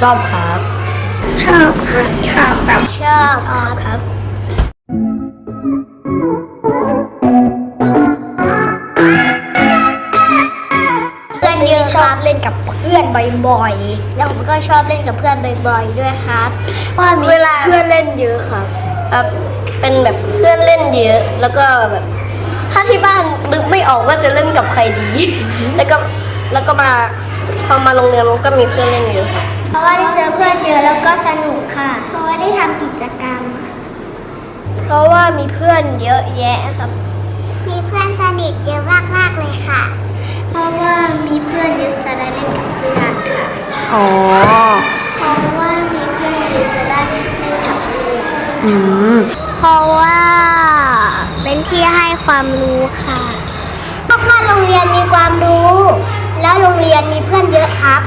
ชอบครับ ชอบค่ะชอบแบบชอบครับเพื่อนเยอะชอบเล่นกับเพื่อนบ่อยๆ แล้วผมก็ชอบเล่นกับเพื่อนบ่อยๆ ด้วยครับว่ามีเวลาเพื่อนเล่นเยอะครับครับเป็นแบบเพื่อนเล่นเยอะ แล้วก็แบบถ้าที่บ้านนึกไม่ออกว่าจะเล่นกับใครดี แล้วก็แล้วก็มาพอมาโรงเรียนมันก็มีเพื่อนเล่นเยอะครับ เพราะว่าได้เจอเพื่อนเจอแล้วก็สนุกค่ะ เพราะว่าได้ทำกิจกรรม เพราะว่ามีเพื่อนเยอะแยะครับ มีเพื่อนสนิทเยอะมากๆเลยค่ะ เพราะว่ามีเพื่อนเยอะจะได้เล่นกับเพื่อนค่ะอ๋อเพราะว่ามีเพื่อนเยอะจะได้เล่นกับเพื่อนอืมเพราะว่าเป็นที่ให้ความรู้ค่ะเพราะว่าโรงเรียนมีความรู้ แล้วโรงเรียนมีเพื่อนเยอะครับ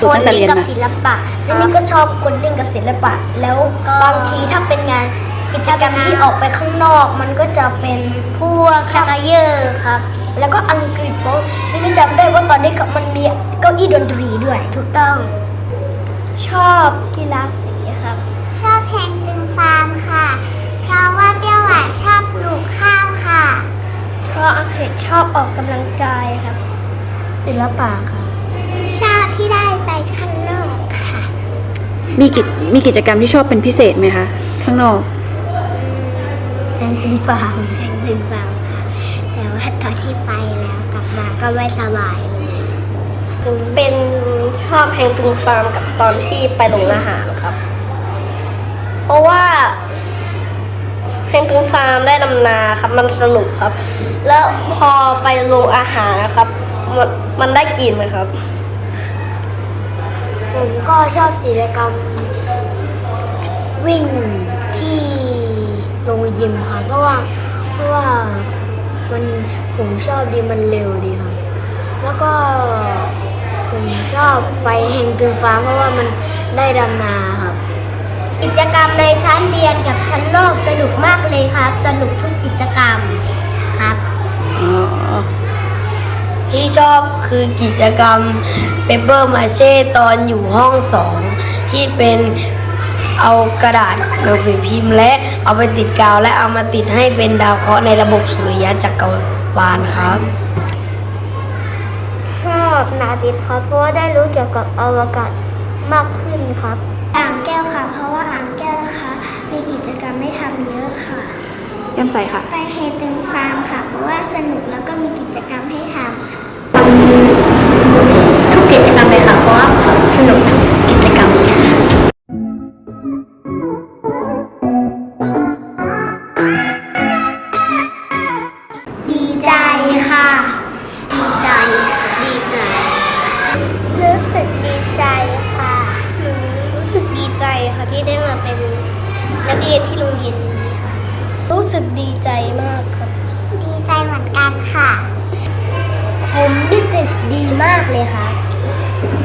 ดูตั้งแต่เรียนกับนะ ศิลปะซึ่งนี่ก็ชอบคนเล่นกับศิลปะ แล้วบางทีถ้าเป็นงานกิจกรรมที่ออกไปข้างนอก มันก็จะเป็นพวกชักเยอร์ครับ แล้วก็อังกฤษเพราะซึ่งนี่จำได้ว่าตอนนี้ก็มันมีเก้าอี้ดนตรีด้วย ถูกต้อง ชอบกีฬาสีครับ ชอบเพลงจึงฟาร์มค่ะ เพราะว่าเปรี้ยวหวานชอบปลูกข้าวค่ะ เพราะอังกฤษชอบออกกำลังกายครับ ศิลปะค่ะ ชอบที่ได้ไปข้างนอกค่ะ มีกิจมีกิจกรรมที่ชอบเป็นพิเศษไหมคะ ข้างนอกแองจิงฟาร์มแองจิงฟาร์มค่ะ แต่ว่าตอนที่ไปแล้วกลับมาก็ไม่สบายเลยผมเป็นชอบแฮงตึงฟาร์มกับตอนที่ไปโรงอาหารครับ เพราะว่าแฮงตึงฟาร์มได้ดำนาครับ มันสนุกครับ แล้วพอไปโรงอาหารนะครับ มันมันได้กินไหมครับ ผมก็ชอบกิจกรรม วิ่งที่โรงยิมค่ะเพราะว่าเพราะว่ามันผมชอบดีมันเร็วดีครับ แล้วก็ผมชอบไปแฮงกึงฟ้าเพราะว่ามันได้ดำนาครับ กิจกรรมในชั้นเรียนกับชั้นนอกสนุกมากเลยครับ สนุกทุกกิจกรรมครับ ที่ชอบคือกิจกรรมเปเปอร์มาเช่ตอนอยู่ห้องสองที่เป็นเอากระดาษหนังสือพิมพ์ และเอาไปติดกาวและเอามาติดให้เป็นดาวเคราะห์ในระบบสุริยะจักรวาลครับ ชอบนาดิตครับเพราะว่าได้รู้เกี่ยวกับอวกาศมากขึ้นครับ อ่างแก้วค่ะ เพราะว่าอ่างแก้วนะคะ มีกิจกรรมให้ทำเยอะค่ะ แก้มใสค่ะ ไปเฮตึงฟาร์มค่ะ เพราะว่าสนุกแล้วก็มีกิจกรรมให้ทำค่ะ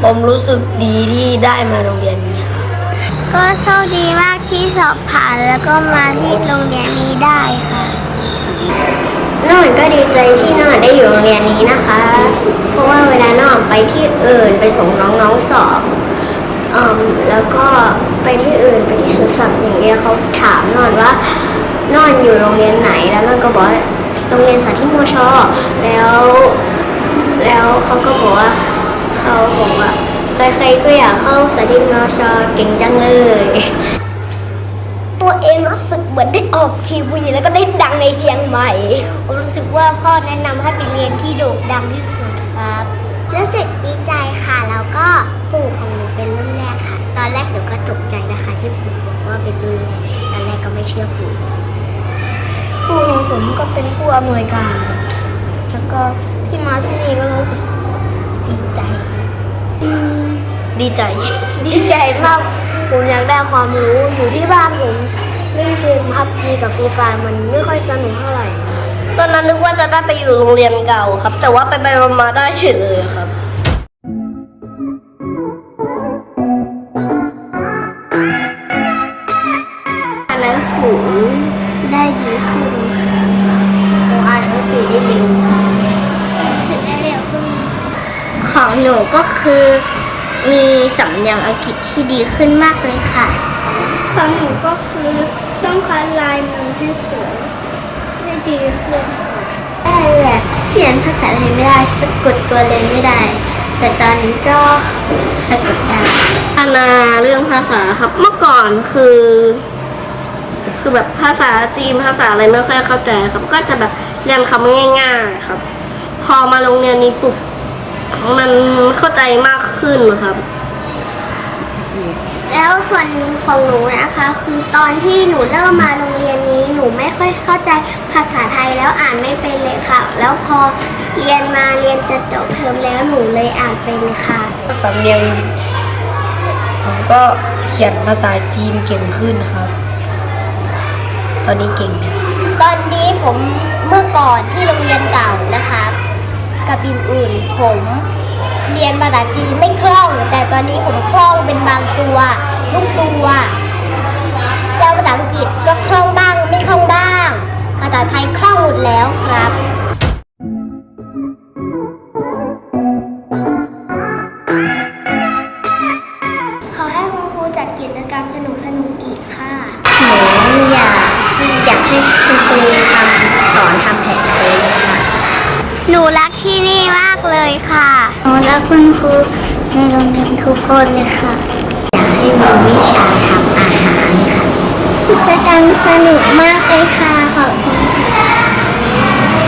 ผมรู้สึกดีที่ได้มาโรงเรียนนี้ครับก็โชคดีมากที่สอบผ่านแล้วก็มาที่โรงเรียนนี้ได้ค่ะน้องก็ดีใจที่น้องได้อยู่โรงเรียนนี้นะคะ เพราะว่าเวลาน้องไปที่อื่นไปส่งน้องๆสอบอืมแล้วก็ไปที่อื่นไปที่สวนสัตว์อย่างเงี้ยเขาถามนอนว่านอนอยู่โรงเรียนไหนแล้วนอนก็บอกว่าโรงเรียนสาธิตมชแล้ว แล้วเขาก็บอกว่า เขาบอกว่าใครๆก็อยากเข้าสาธิตมชเก่งจังเลย ตัวเองรู้สึกเหมือนได้ออกทีวีแล้วก็ได้ดังในเชียงใหม่ ผมรู้สึกว่าพ่อแนะนำให้ไปเรียนที่โด่งดังที่สุดครับ รู้สึกดีใจค่ะ แล้วก็ปู่ของหนูเป็นรุ่นแรกค่ะ ตอนแรกหนูก็ตกใจนะคะ ที่ปู่บอกว่าเป็นรุ่นแรกตอนแรกก็ไม่เชื่อปู่ผู้ของผมก็เป็นผู้อำนวยการ แล้วก็ที่มาที่นี่ก็รู้สึก ดีใจ ดีใจมาก ผมอยากได้ความรู้อยู่ที่บ้านผมเล่นเกมพับจีกับฟรีไฟมันไม่ค่อยสนุกเท่าไหร่ ตอนนั้นนึกว่าจะได้ไปอยู่โรงเรียนเก่าครับ แต่ว่าไปไปๆมาๆได้เฉยเลยครับอ่านหนังสือได้ดีขึ้นค่ะหนูอ่านหนังสือได้เร็วค่ะอ่านหนังสือได้เร็วขึ้นของหนูก็คือ มีสำเนียงอังกฤษที่ดีขึ้นมากเลยค่ะ ของหนูก็คือต้องคัดลายมือให้สวยให้ดีขึ้นได้แหละเขียนภาษาไทยไม่ได้สะกดตัวเลยไม่ได้ แต่ตอนนี้ก็สะกดได้อาณาเรื่องภาษาครับเมื่อก่อนคือ คือแบบภาษาจีนภาษาอะไรไม่ค่อยเข้าใจครับ ก็จะแบบเรียนคำง่าย ๆครับ พอมาโรงเรียนนี้ปุ๊บ มันเข้าใจมากขึ้นครับ แล้วส่วนของหนูนะคะ คือตอนที่หนูเริ่มมาโรงเรียนนี้หนูไม่ค่อยเข้าใจภาษาไทยแล้วอ่านไม่เป็นเลยค่ะ แล้วพอเรียนมาเรียนจะจบเทอมแล้วหนูเลยอ่านเป็นค่ะสำเนียงผมก็เขียนภาษาจีนเก่งขึ้นครับ ตอนนี้เก่งแล้วตอนนี้ผมเมื่อก่อนที่โรงเรียนเก่านะคะ กับอื่นๆผมเรียนภาษาจีนไม่คล่อง แต่ตอนนี้ผมคล่องเป็นบางตัวลูกตัวแล้วภาษาอังกฤษก็คล่องบ้างไม่คล่องบ้าง ภาษาไทยคล่องหมดแล้วครับขอให้คุณครูจัดกิจกรรมสนุกๆอีกค่ะหนูอยากอยากให้คุณครูทำสอนทำแผน รักคุณครูในโรงเรียนทุกคนเลยค่ะ อยากให้มีวิชาทำอาหารค่ะ กิจกรรมสนุกมากเลยค่ะ ขอบคุณค่ะ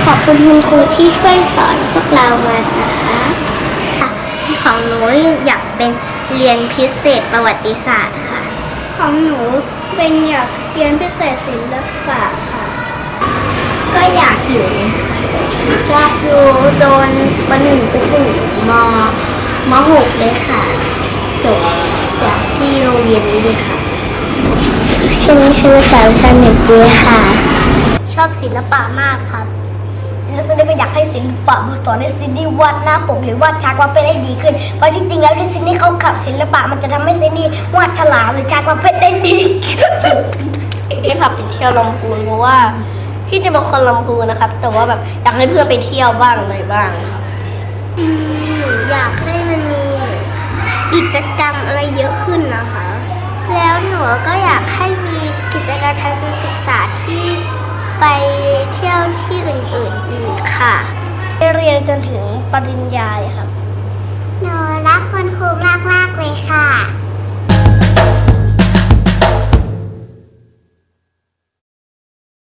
ขอบคุณคุณครูที่ช่วยสอนพวกเรามานะคะของหนูอยากเป็นเรียนพิเศษประวัติศาสตร์ค่ะ ของหนูเป็นอยากเรียนพิเศษศิลปะค่ะ ก็อยากอยู่ อยากอยู่จนปหนึ่งไปถึงมมหกเลยค่ะ จบจากที่โรงเรียนนี้เลยค่ะช่วงนี้คือสาวสนุกดีค่ะ ชอบศิลปะมากครับแล้วซินดี้ก็อยากให้ศิลปะมาสอนให้ซินดี้วาดหน้าปกหรือวาดชักว่าเป็นให้ดีขึ้น เพราะที่จริงแล้วที่ซินดี้เขาขับศิลปะมันจะทำให้ซินดี้วาดฉลามหรือชักว่าเป็นได้ดีที่ผับไปเที่ยวลำพูนเพราะว่า ที่จะเป็นคนลำพูนนะครับ แต่ว่าแบบอยากให้เพื่อนไปเที่ยวบ้างอะไรบ้างครับอยากให้มันมีกิจกรรมอะไรเยอะขึ้นนะคะ แล้วหนูก็อยากให้มีกิจกรรมทางการศึกษาที่ไปเที่ยวที่อื่นๆอีกค่ะได้เรียนจนถึงปริญญาเลยครับ หนูรั